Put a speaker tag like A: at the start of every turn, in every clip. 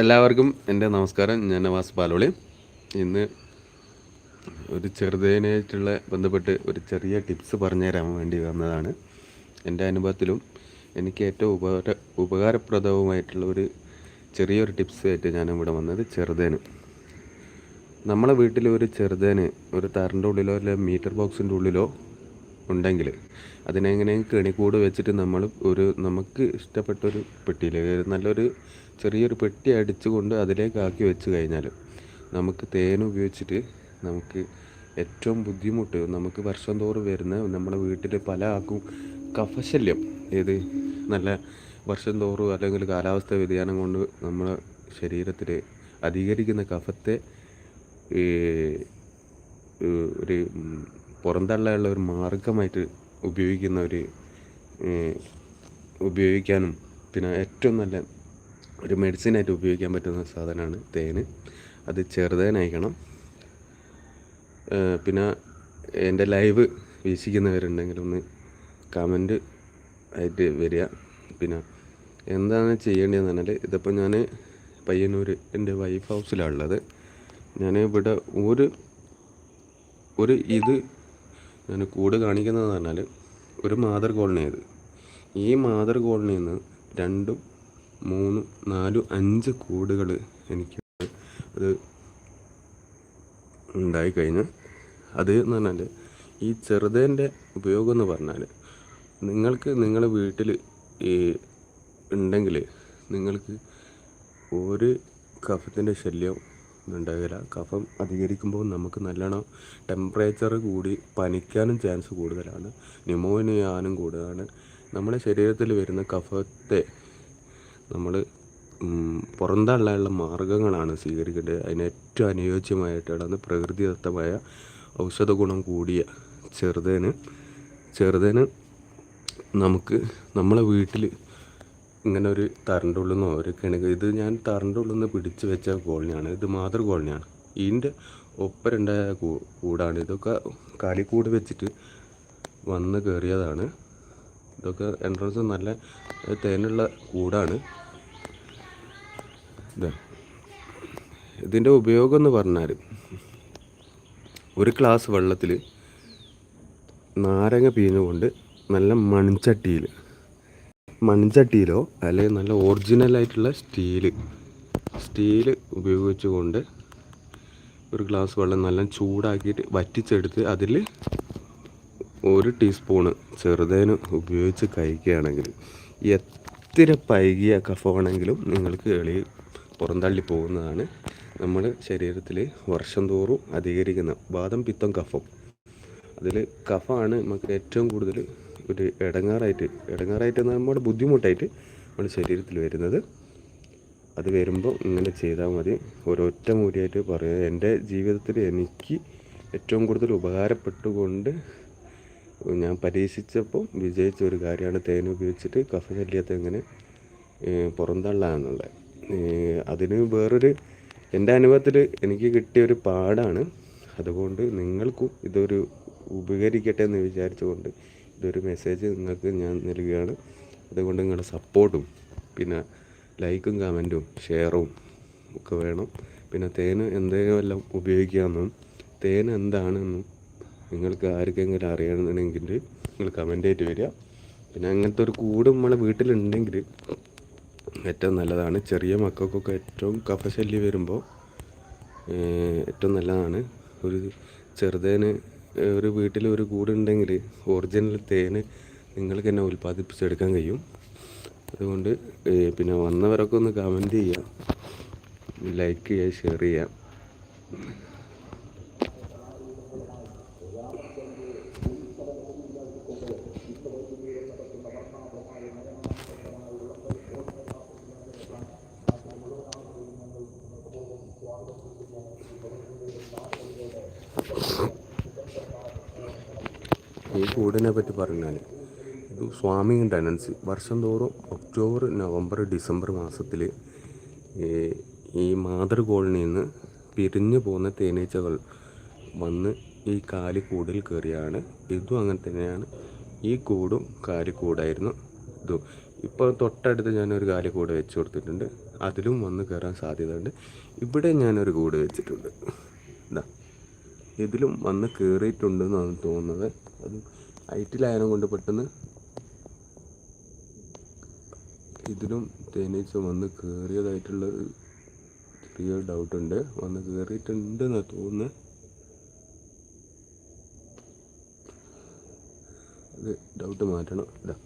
A: എല്ലാവർക്കും എന്റെ നമസ്കാരം. ഞാൻ നവാസ് പാലോളി. ഇന്ന് ഒരു ചെറുതേനായിട്ടുള്ള ബന്ധപ്പെട്ട് ഒരു ചെറിയ ടിപ്സ് പറഞ്ഞു തരാൻ വേണ്ടി വന്നതാണ്. എന്റെ അനുഭവത്തിലും എനിക്ക് ഏറ്റവും ഉപകാര ഉപകാരപ്രദവുമായിട്ടുള്ള ഒരു ചെറിയൊരു ടിപ്സ് ആയിട്ട് ഞാൻ ഇവിടെ വന്നത് ചെറുതേന്. നമ്മളെ വീട്ടിൽ ഒരു ചെറുതേന് ഒരു തറിന്റെ ഉള്ളിലോ അല്ലെങ്കിൽ മീറ്റർ ബോക്സിന്റെ ഉള്ളിലോ ഉണ്ടെങ്കിൽ അതിനെങ്ങനെയും കെണിക്കൂട് വെച്ചിട്ട് നമ്മൾ ഒരു നമുക്ക് ഇഷ്ടപ്പെട്ടൊരു പെട്ടിയിൽ നല്ലൊരു ചെറിയൊരു പെട്ടി അടിച്ചുകൊണ്ട് അതിലേക്ക് ആക്കി വെച്ച് കഴിഞ്ഞാൽ നമുക്ക് തേൻ ഉപയോഗിച്ചിട്ട് നമുക്ക് ഏറ്റവും ബുദ്ധിമുട്ട് നമുക്ക് വർഷം തോറും വരുന്ന നമ്മുടെ വീട്ടിൽ പല ആക്കും കഫശല്യം. ഏത് നല്ല വർഷം തോറും അല്ലെങ്കിൽ കാലാവസ്ഥ വ്യതിയാനം കൊണ്ട് നമ്മുടെ ശരീരത്തിൽ അധികരിക്കുന്ന കഫത്തെ ഒരു പുറന്തള്ളയുള്ള ഒരു മാർഗമായിട്ട് ഉപയോഗിക്കുന്ന ഒരു ഉപയോഗിക്കാനും പിന്നെ ഏറ്റവും നല്ല ഒരു മെഡിസിനായിട്ട് ഉപയോഗിക്കാൻ പറ്റുന്ന സാധനമാണ് തേൻ അത് ചെറുതേനായിക്കണം പിന്നെ എന്റെ ലൈവ് വീക്ഷിക്കുന്നവരുണ്ടെങ്കിൽ ഒന്ന് കമന്റ് ആയിട്ട് വരിക. പിന്നെ എന്താണ് ചെയ്യേണ്ടതെന്ന് പറഞ്ഞാൽ ഇതിപ്പോൾ ഞാൻ പയ്യന്നൂർ എന്റെ വൈഫ് ഹൗസിലാണ് ഉള്ളത് ഞാൻ ഇവിടെ ഒരു ഒരു ഇത് ഞാൻ കൂട് കാണിക്കുന്നത് പറഞ്ഞാൽ ഒരു മാതൃ കോളനി ഇത് ഈ മാതൃ കോളനിയിൽ നിന്ന് രണ്ടും മൂന്നും നാലും അഞ്ച് കൂടുകൾ എനിക്ക് അത് ഉണ്ടായിക്കഴിഞ്ഞ് അത് എന്ന് പറഞ്ഞാൽ ഈ ചെറുതേന്റെ ഉപയോഗം എന്ന് പറഞ്ഞാൽ നിങ്ങൾക്ക് നിങ്ങളുടെ വീട്ടിൽ ഈ ഉണ്ടെങ്കിൽ നിങ്ങൾക്ക് ഒരു കഫത്തിന്റെ ശല്യം ഉണ്ടാകില്ല കഫം അധികരിക്കുമ്പോൾ നമുക്ക് നല്ലോണം ടെമ്പറേച്ചർ കൂടി പനിക്കാനും ചാൻസ് കൂടുതലാണ്. ന്യൂമോനിയാനും കൂടുതലാണ്. നമ്മുടെ ശരീരത്തിൽ വരുന്ന കഫത്തെ നമ്മൾ പുറന്തള്ളാനുള്ള മാർഗങ്ങളാണ് സ്വീകരിക്കേണ്ടത്. അതിന് ഏറ്റവും അനുയോജ്യമായിട്ടുള്ളത് പ്രകൃതിദത്തമായ ഔഷധ ഗുണം കൂടിയ ചെറുതേന്. ചെറുതേന് നമുക്ക് നമ്മളെ വീട്ടിൽ ഇങ്ങനെ ഒരു തറിന്റെ ഉള്ളിൽ നിന്നോ ഒരു കിണക്ക് ഇത് ഞാൻ തറിന്റെ ഉള്ളിൽ നിന്ന് പിടിച്ച് വെച്ച കോളനിയാണ്. ഇത് മാതൃ കോളനിയാണ്. ഇതിന്റെ ഒപ്പരണ്ട കൂടാണ്. ഇതൊക്കെ കാലിക്കൂട് വെച്ചിട്ട് വന്ന് കയറിയതാണ് ഇതൊക്കെ എൻട്രൻസ് നല്ല തേനുള്ള കൂടാണ്. ഇത്. ഇതിന്റെ ഉപയോഗം എന്ന് പറഞ്ഞാൽ ഒരു ഗ്ലാസ് വെള്ളത്തിൽ നാരങ്ങ പിഴിഞ്ഞുകൊണ്ട് നല്ല മൺചട്ടിയിൽ മൺചട്ടിയിലോ അല്ലെങ്കിൽ നല്ല ഒറിജിനലായിട്ടുള്ള സ്റ്റീൽ. സ്റ്റീൽ ഉപയോഗിച്ചുകൊണ്ട് ഒരു ഗ്ലാസ് വെള്ളം നല്ല ചൂടാക്കിയിട്ട് വറ്റിച്ചെടുത്ത് അതിൽ ഒരു ടീസ്പൂണ് ചെറുതേന് ഉപയോഗിച്ച് കഴിക്കുകയാണെങ്കിൽ എത്ര പൈകിയ കഫമാണെങ്കിലും നിങ്ങൾക്ക് എളി പുറന്തള്ളി പോകുന്നതാണ്. നമ്മൾ ശരീരത്തിൽ വർഷം തോറും അധികരിക്കുന്ന വാദം പിത്തം കഫം. അതിൽ കഫമാണ് നമുക്ക് ഏറ്റവും കൂടുതൽ ഒരു ഇടങ്ങാറായിട്ട് ഇടങ്ങാറായിട്ട് നമ്മുടെ ബുദ്ധിമുട്ടായിട്ട് നമ്മുടെ ശരീരത്തിൽ വരുന്നത്. അത് വരുമ്പോൾ ഇങ്ങനെ ചെയ്താൽ മതി. ഒരൊറ്റ മൂലിയായിട്ട് പറയുക. എന്റെ ജീവിതത്തിൽ എനിക്ക് ഏറ്റവും കൂടുതൽ ഉപകാരപ്പെട്ടുകൊണ്ട് ഞാൻ പരീക്ഷിച്ചപ്പോൾ വിജയിച്ച ഒരു കാര്യമാണ് തേൻ ഉപയോഗിച്ചിട്ട് കഫശല്യത്തെ എങ്ങനെ പുറന്തള്ളാന്നുള്ളത്. അതിന് വേറൊരു എന്റെ അനുഭവത്തിൽ എനിക്ക് കിട്ടിയ ഒരു പാടാണ് അതുകൊണ്ട് നിങ്ങൾക്കും ഇതൊരു ഉപകരിക്കട്ടെ എന്ന് വിചാരിച്ചുകൊണ്ട് ഇതൊരു മെസ്സേജ് നിങ്ങൾക്ക് ഞാൻ നൽകുകയാണ്. അതുകൊണ്ട് നിങ്ങളുടെ സപ്പോർട്ടും പിന്നെ ലൈക്കും കമന്റും ഷെയറും ഒക്കെ വേണം. പിന്നെ തേൻ എന്തെല്ലാം ഉപയോഗിക്കാമെന്നും തേൻ എന്താണെന്നും നിങ്ങൾക്ക് ആർക്കെങ്കിലും അറിയണമെന്നുണ്ടെങ്കിൽ നിങ്ങൾ കമന്റ് ആയിട്ട് വരിക. പിന്നെ അങ്ങനത്തെ ഒരു കൂട് നമ്മളെ വീട്ടിലുണ്ടെങ്കിൽ ഏറ്റവും നല്ലതാണ്. ചെറിയ മക്കൾക്കൊക്കെ ഏറ്റവും കഫശല്യം വരുമ്പോൾ ഏറ്റവും നല്ലതാണ്. ഒരു ചെറുതേന് ഒരു വീട്ടിൽ ഒരു കൂടുണ്ടെങ്കിൽ ഒറിജിനൽ തേൻ നിങ്ങൾക്ക് തന്നെ ഉൽപ്പാദിപ്പിച്ചെടുക്കാൻ കഴിയും. അതുകൊണ്ട് പിന്നെ വന്നവരൊക്കെ ഒന്ന് കമന്റ് ചെയ്യുക ലൈക്ക് ചെയ്യുക ഷെയർ ചെയ്യുക ഈ കൂടിനെ പറ്റി പറഞ്ഞാൽ ഇത് സ്വാമി ടെനൻസി വർഷം തോറും ഒക്ടോബർ നവംബർ ഡിസംബർ മാസത്തിൽ ഈ മാതൃ കോളനിയിൽ നിന്ന് പിരിഞ്ഞു പോകുന്ന തേനീച്ചകൾ വന്ന് ഈ കാലിക്കൂടിൽ കയറിയാണ്. ഇതും അങ്ങനെ തന്നെയാണ്. ഈ കൂടും കാലിക്കൂടായിരുന്നു ഇതും. ഇപ്പോൾ തൊട്ടടുത്ത് ഞാനൊരു കാലി കൂട് വെച്ച് കൊടുത്തിട്ടുണ്ട്. അതിലും വന്ന് കയറാൻ സാധ്യതയുണ്ട്. ഇവിടെ ഞാനൊരു കൂട് വെച്ചിട്ടുണ്ട്. ഇതാ ഇതിലും വന്ന് കയറിയിട്ടുണ്ടെന്നാണ് തോന്നുന്നത്. അത് ഹൈറ്റിലായതിനെ കൊണ്ട് പെട്ടെന്ന് ഇതിലും തേനീച്ച വന്ന് കയറിയതായിട്ടുള്ള ചെറിയ ഡൗട്ടുണ്ട്. വന്ന് കയറിയിട്ടുണ്ടെന്ന് തോന്നുന്നു. അത് ഡൗട്ട് മാറ്റണം. ഇതാ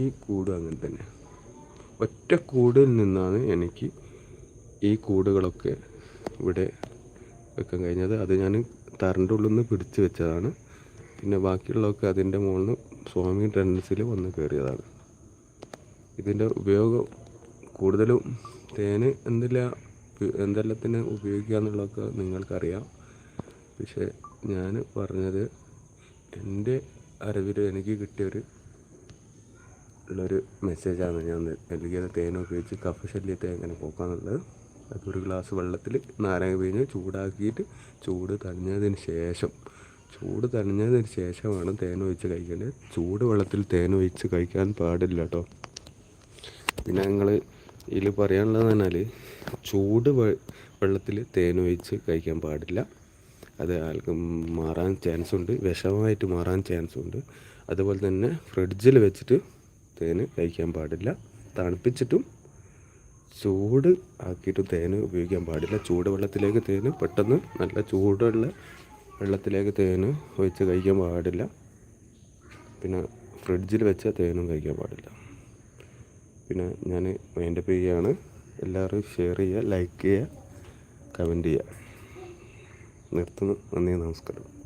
A: ഈ കൂട് അങ്ങനെ തന്നെ. ഒറ്റ കൂടിൽ നിന്നാണ് എനിക്ക് ഈ കൂടുകളൊക്കെ ഇവിടെ വെക്കാൻ കഴിഞ്ഞത്. അത് ഞാൻ തറിന്റെ ഉള്ളിൽ നിന്ന് പിടിച്ച് വെച്ചതാണ്. പിന്നെ ബാക്കിയുള്ളതൊക്കെ അതിന്റെ മുകളിൽ സ്വാമി ടെൻഡൻസിൽ വന്ന് കയറിയതാണ്. ഇതിന്റെ ഉപയോഗം കൂടുതലും തേന് എന്തില്ല എന്തെല്ലാത്തിന് ഉപയോഗിക്കുക എന്നുള്ളതൊക്കെ നിങ്ങൾക്കറിയാം. പക്ഷേ ഞാൻ പറഞ്ഞത് എന്റെ അറിവിൽ എനിക്ക് കിട്ടിയൊരു ഉള്ളൊരു മെസ്സേജാണ് ഞാൻ നൽകിയത് തേൻ ഉപയോഗിച്ച് കഫ ശല്യത്തെ എങ്ങനെ പോക്കാന്നുള്ളത് അതൊരു ഗ്ലാസ് വെള്ളത്തിൽ നാരങ്ങ പിഴിഞ്ഞ് ചൂടാക്കിയിട്ട് ചൂട് തണിഞ്ഞതിന് ശേഷം ചൂട് തണിഞ്ഞതിന് ശേഷമാണ് തേൻ ഒഴിച്ച് കഴിക്കേണ്ടത് ചൂട് വെള്ളത്തിൽ തേൻ ഒഴിച്ച് കഴിക്കാൻ പാടില്ല കേട്ടോ പിന്നെ നിങ്ങൾ ഇതിൽ പറയാനുള്ളത് പറഞ്ഞാൽ ചൂട് വെള്ളത്തിൽ തേൻ ഒഴിച്ച് കഴിക്കാൻ പാടില്ല. അത് ആൾക്ക് മാറാൻ ചാൻസ് ഉണ്ട്. വിഷമമായിട്ട് മാറാൻ ചാൻസ് ഉണ്ട്. അതുപോലെ തന്നെ ഫ്രിഡ്ജിൽ വെച്ചിട്ട് തേൻ കഴിക്കാൻ പാടില്ല. തണുപ്പിച്ചിട്ടും ചൂട് ആക്കിയിട്ട് തേൻ ഉപയോഗിക്കാൻ പാടില്ല. ചൂട് വെള്ളത്തിലേക്ക് തേൻ പെട്ടെന്ന് നല്ല ചൂടുള്ള വെള്ളത്തിലേക്ക് തേന് ഒഴിച്ച് കഴിക്കാൻ പാടില്ല. പിന്നെ ഫ്രിഡ്ജിൽ വെച്ച തേനും കഴിക്കാൻ പാടില്ല. പിന്നെ ഞാൻ മൈൻഡപ്പ് ചെയ്യുകയാണ്. എല്ലാവരും ഷെയർ ചെയ്യുക ലൈക്ക് ചെയ്യുക കമന്റ് ചെയ്യുക. നിർത്തുന്നു. നന്ദി നമസ്കാരം.